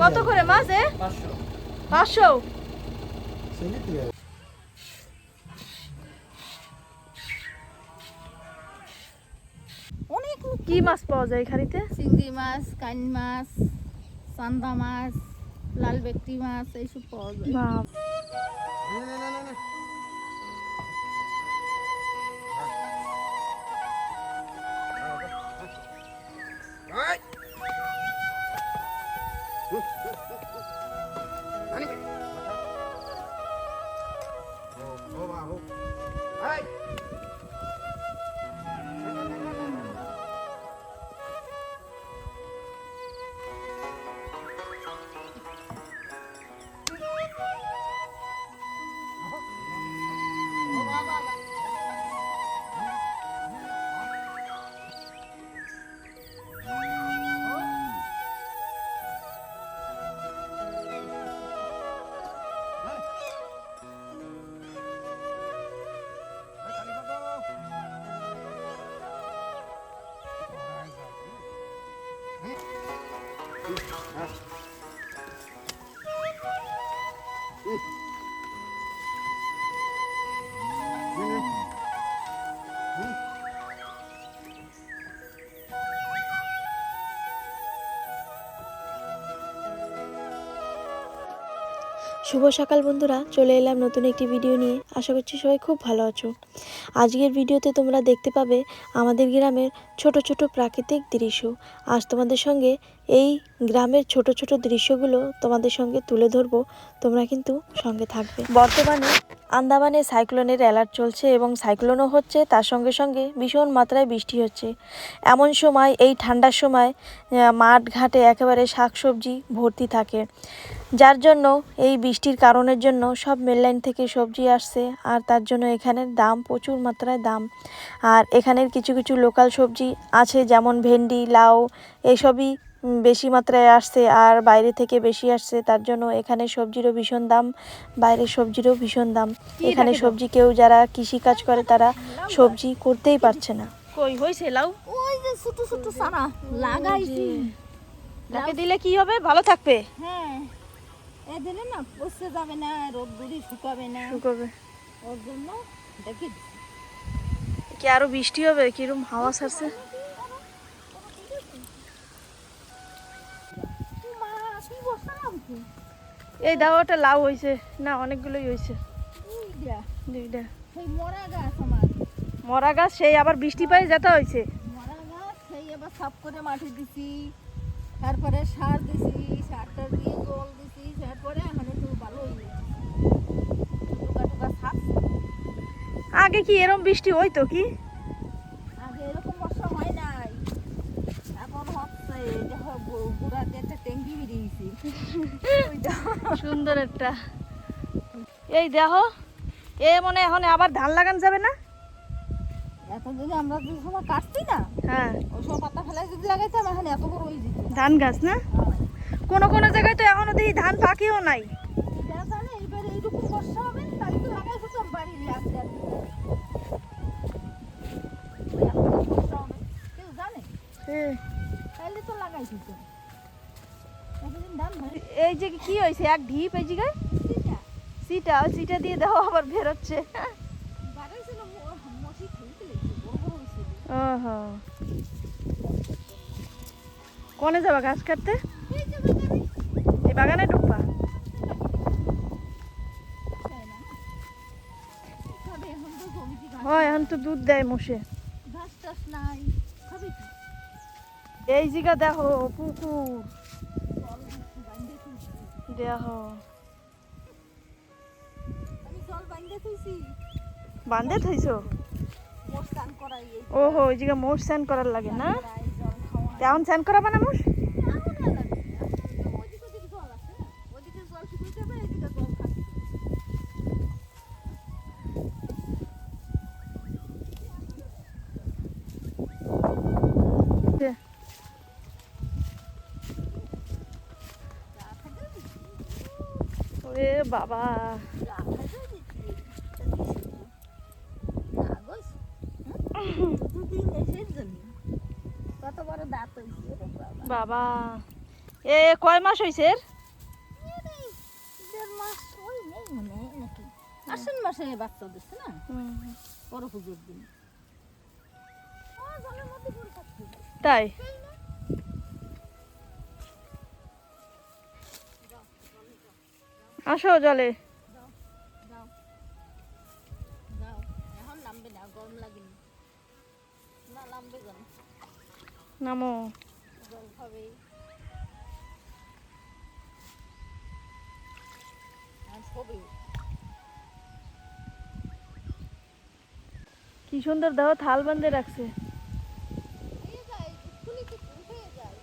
কত করে মাছ এ? পাঁচশো। অনেক কি মাছ পাওয়া যায় এখানিতে চিংড়ি মাছ কান মাছ চান্দা মাছ লাল ব্যক্তি মাছ এইসব পাওয়া যায়। Hã? শুভ সকাল বন্ধুরা, চলে এলাম নতুন একটি ভিডিও নিয়ে। আশা করছি সবাই খুব ভালো আছো। আজকের ভিডিওতে তোমরা দেখতে পাবে আমাদের গ্রামের ছোট ছোট প্রাকৃতিক দৃশ্য। আজ তোমাদের সঙ্গে এই গ্রামের ছোট ছোট দৃশ্যগুলো তোমাদের সঙ্গে তুলে ধরবো, তোমরা কিন্তু সঙ্গে থাকবে। বর্তমানে আন্দামানে সাইক্লোনের অ্যালার্ট চলছে এবং সাইক্লোনও হচ্ছে তার সঙ্গে সঙ্গে ভীষণ মাত্রায় বৃষ্টি হচ্ছে। এমন সময়, এই ঠান্ডার সময় মাঠ ঘাটে একেবারে শাকসবজি ভর্তি থাকে। যার জন্য, এই বৃষ্টির কারণের জন্য সব মেললাইন থেকে সবজি আসছে আর তার জন্য এখানের দাম প্রচুর মাত্রায় দাম। আর এখানের কিছু কিছু লোকাল সবজি আছে যেমন ভেন্ডি, লাউ, এসবই বেশি মাত্রায় আসছে আর বাইরে থেকে বেশি আসছে তার জন্য এখানে সবজিরও ভীষণ দাম বাইরের সবজিরও ভীষণ দাম। এখানে সবজি কেউ যারা কৃষিকাজ করে তারা সবজি করতেই পারছে না। কই হয়েছে লাউ? ওই যে ছোট ছোট সানা লাগাইছি। তাকে দিলে কি হবে? ভালো থাকবে? হ্যাঁ। এদিনে না পচে যাবে না রোদ দুরি শুকাবে না। শুকোবে। ওর জন্য দেখি। কি আরও বৃষ্টি হবে? কিরম হাওয়া ছাড়ছে? এই দাও ওটা লাউ হয়েছে না অনেকগুলোই হয়েছে দুইটা। মরা গাছ সেই আবার বৃষ্টি পাই যেতে হয়েছে মরা গাছ সেই এবার সাফ করে মাটি দিছি। তারপরে সার দিছি সারটা দিয়ে জল দিছি। তারপরে এখন একটু ভালো হয়ে আগে কি এরম বৃষ্টি হইতো কি আগে এরকম বর্ষা হয় নাই এখন হচ্ছে দেখো গু- গুড়াতে একটা ট্যাঙ্কি বেরিয়েছি সুন্দর একটা। এই দেখো এ মনে এখন আবার ধান লাগান যাবে না? এখন যদি আমরা যে সময় কাটছি না হ্যাঁ। ওই সময় পাতা ফেলে যদি লাগাইতাম এখন এত বড় হয়ে যেত। ধান গাছ না? কোনো কোনো জায়গায় তো এখনও দেখি ধান পাকিও নাই। যে কি হয়েছে? এক ঢিপ এই জায়গায়? সিটা। ওই সিটা দিয়ে দেখো আবার বেরোচ্ছে। ওহো। কোনে যাবা ঘাস কাটতে? এই বাগানে। ঢুকবা? হয় এখন তো দুধ দেয় মোষে। এই জায়গা দেখো পুকুর। তুলছি বান্ধে থইছো। এই। ওহো ওই জায়গা মোষ স্নান করার লাগে না? তেমন স্নান করাবা না মোষ? বাবা। বাবা। এ কয় মাস হয়েছে এর? দেড় মাস মনে বাচ্চা দিচ্ছে না? বড় পুজোর দিন। তাই? আসো জলে। নামো। কি সুন্দর দেখো থাল বান্ধে রাখছে হয়ে যায় খুলি তো হয়ে যায়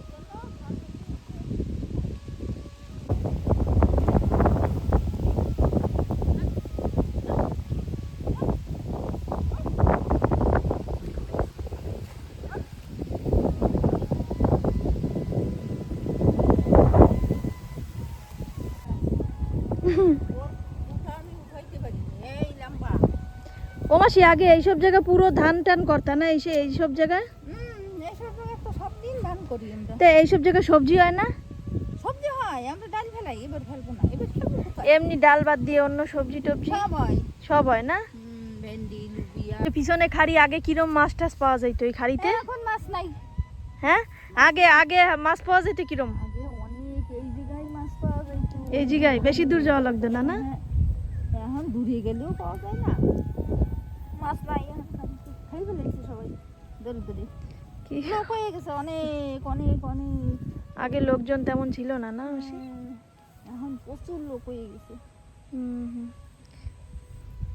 এজন্য ধান ওর উঠা আমি উঠাইতে পারি না। এই লম্বা ও মাসি আগে এইসব জায়গায় পুরো ধান টান করতা না? এই এইসব জায়গায়? হুম এসব জায়গায় তো সব দিন ধান করি আমরা। তা এইসব জায়গায় সবজি হয় না? সবজি হয় আমরা ডাল ফেলাই এবার ফেলব না। এবার এমনি ডাল বাদ দিয়ে অন্য সবজি টবজি? সব হয়। সব হয় না? ভেন্ডি লুবিয়া পিছনে খাড়ি আগে কিরম মাছ টাছ পাওয়া যাইতো এই খাড়িতে? এখন মাছ নাই। হ্যাঁ? আগে আগে মাছ পাওয়া যেত কিরম? এই জায়গায় বেশি দূর যাওয়া লাগতো না না? হ্যাঁ, এখন দূরে গেলেও পাওয়া যায় না। মাছ নাই খাই ফেলেছে সবাই দূরে দূরে কি? লোক হয়ে গেছে অনেক অনেক অনেক। আগে লোকজন তেমন ছিল না না হ্যাঁ, এখন প্রচুর লোক হয়ে গেছে।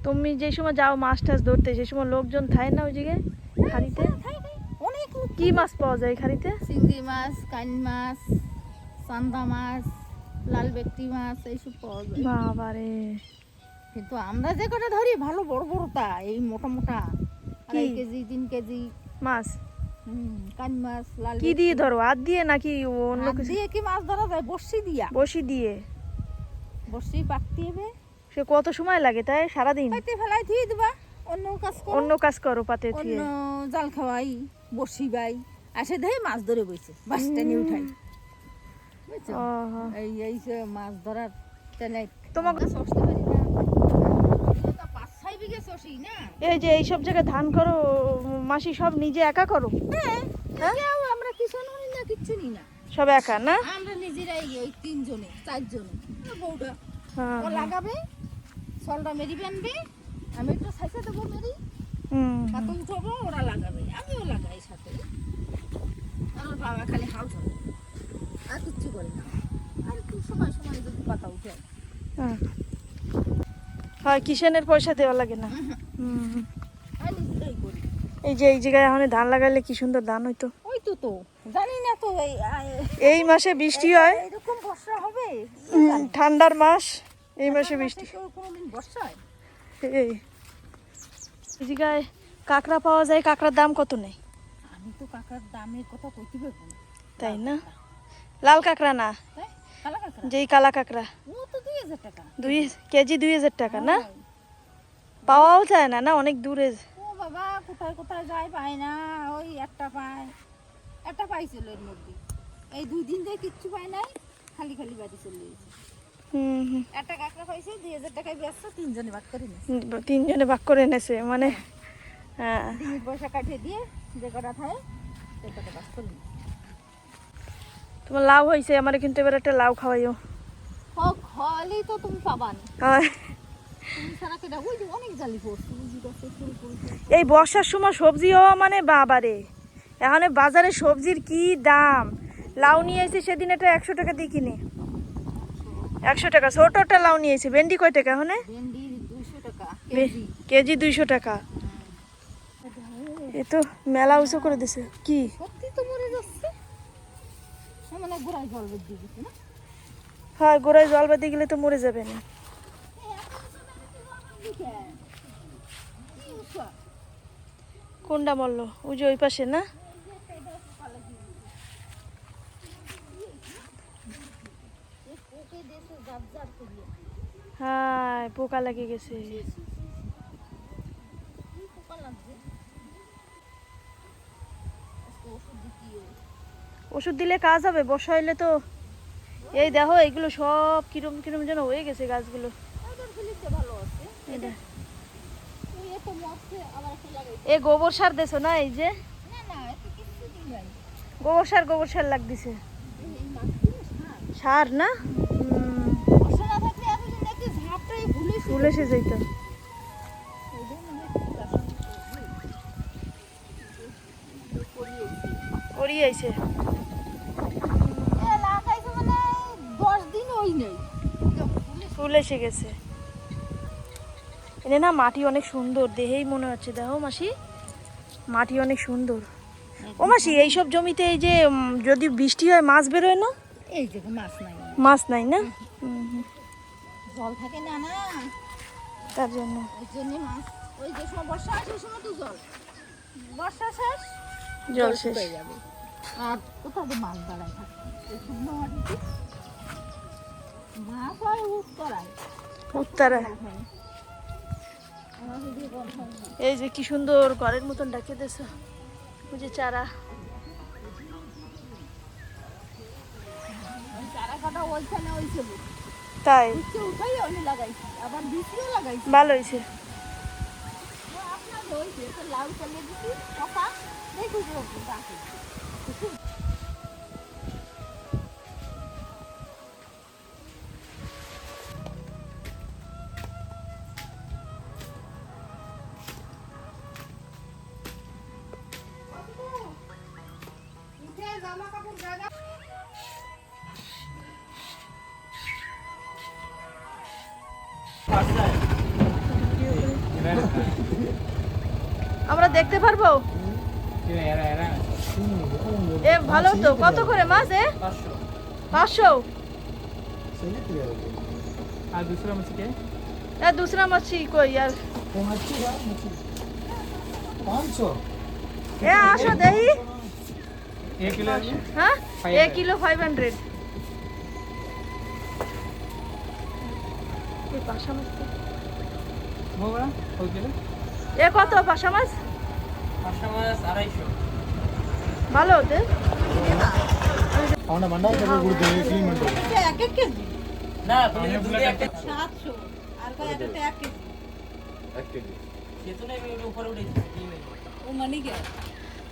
তুমি যে সময় যাও মাছ টাছ ধরতে সেই সময় লোকজন থাকে না ওই জায়গায় খাড়িতে? খাই খাই অনেক কি মাছ পাওয়া যায় খাড়িতে? চিংড়ি মাছ কান মাছ চান্দা মাছ লাল ব্যক্তি মাছ এইসব পাওয়া যায়। বাবারে। কিন্তু আমরা যে কটা ধরি ভালো বড় বড়টা এই মোটা মোটা। আড়াই কি? কেজি তিন কেজি। মাছ? কান মাছ লাল কি দিয়ে ধরো? হাত দিয়ে নাকি অন্য কিছু? দিয়ে কি মাছ ধরা যায়? বর্ষি দিয়া। বসি দিয়ে? বর্ষি পাকতে হবে। সে কত সময় লাগে তাই? সারাদিন? পাইতে ফেলাই ধুয়ে দিবা। অন্য কাজ করো। অন্য কাজ করো পাতে অন্য জাল খাওয়াই বর্ষি বাই। আসে ধরে মাছ ধরে বইছে। বাস টেনে উঠাই। বুঝছ। এই এই যে মাছ ধরার টেনে তোমাকে- আমরা পারি না না? এই যে এইসব জায়গায় ধান করো মাসি সব নিজে একা করো? হ্যাঁ কেউ আমরা কিষান হই না কিচ্ছু নি না। সব একা না? আমরা নিজেরাই ওই তিনজনে চারজনে। বউটা। হ্যাঁ, ও লাগাবে সলটা মেরি বানবে আমি একটু সাইসে দেবো মেরি। হুম, উঠাবো ওরা লাগাবে। আমিও লাগাই সাথে। আমার বাবা খালি ধরে আর কিচ্ছু করে না। আর একটু সময় সময় যদি পাতা উঠে। হ্যাঁ। হয় কিষানের পয়সা দেওয়া লাগে না। এই যে এই জায়গায় এখন ধান লাগাইলে কি সুন্দর ধান হইতো? ওই তো তো জানি না তো এই এই মাসে বৃষ্টি হয়। এরকম বর্ষা হবে? ঠান্ডার মাস এই মাসে বৃষ্টি। কোনোদিন বর্ষা হয়? এই। জায়গায় কাঁকড়া পাওয়া যায় কাঁকড়ার দাম কত নেই? আমি তো দামের কথা কইতে পারব না। তাই না? লাল কাঁকড়া না? যেই কালা কাঁকড়া। দুই কেজি দুই হাজার টাকা না? পাওয়াও যায় না না? অনেক দূরে। ও বাবা কোথায় কোথায় যায় পায় না ওই একটা পায়। একটা পাইছিল এর মধ্যে। এই দুই দিন ধরে কিচ্ছু পায় নাই খালি খালি বাড়ি চলে গেছে। একটা কাঁকড়া পাইছে দুই হাজার টাকায় ব্যস্ত তিনজনে ভাগ করে নিয়েছে তিনজনে ভাগ করে এনেছে মানে হ্যাঁ। পয়সা কাটিয়ে দিয়ে যে কটা থাকে সে ভাগ করে নিয়েছে তোমার লাউ হয়েছে আমার কিন্তু এবার একটা লাউ খাওয়াইও। তো তুমি হয়। এই বর্ষার সময় সবজি হওয়া মানে বাবারে। এখানে বাজারে সবজির কি দাম? লাউ নিয়ে এসে সেদিন এটা একশো টাকা দিয়ে কিনে। একশো টাকা ছোটটা লাউ নিয়ে এসে। ভেন্ডি কয় টাকা টাকা কেজি। কেজি দুইশো টাকা। এ তো মেলা উঁচু করে দিছে। কি? হ্যাঁ, মানে গোড়ায় জল বেঁধে গেছে না? হয় গোড়ায় জল বাঁধে গেলে তো মরে যাবে না। কোনটা মরলো? ওই যে ওই পাশে না? হ্যাঁ পোকা লেগে গেছে। ওষুধ দিলে কাজ হবে বর্ষা হইলে তো এই দেখো এইগুলো সব কিরম কিরম যেন হয়ে গেছে গাছগুলো। এ গোবর সার দেছো না এই যে? গোবর সার গোবর সার এই সার না? ফুল এসে করিয়েছি নেই। ফুলে এসে গেছে। এনে না মাটি অনেক সুন্দর দেহেই মনে হচ্ছে। দেখো মাসি মাটি অনেক সুন্দর। ও মাসি এইসব জমিতে এই যে যদি বৃষ্টি হয় মাছ বেরোয় না? এই দেখো মাছ নাই। মাছ নাই না? জল থাকে না না। তার জন্য। ওই জন্য মাছ ওই যে সময় বর্ষা সময় তো জল। বর্ষা শেষ জল শেষ শুকিয়ে যাবে। আর কোথাও মাছ দাঁড়ায় থাকে এই শুকনো মাটিতে উত্তরা। এই যে কি সুন্দর ঘরের মতন ডাকে দিয়েছ। ওই যে চারা। তাই? ভালো হয়েছে। লাউ চালিয়ে কথা আমরা দেখতে পারবো এ ভালো তো কত করে মাছ এ পাঁচশো আর दूसरा मछली क्या है এ দুসরা মাছি কই আর पाँच सौ এ আসো দেহি एक किलो है হ্যাঁ এ কিলো ফাইভ ভালো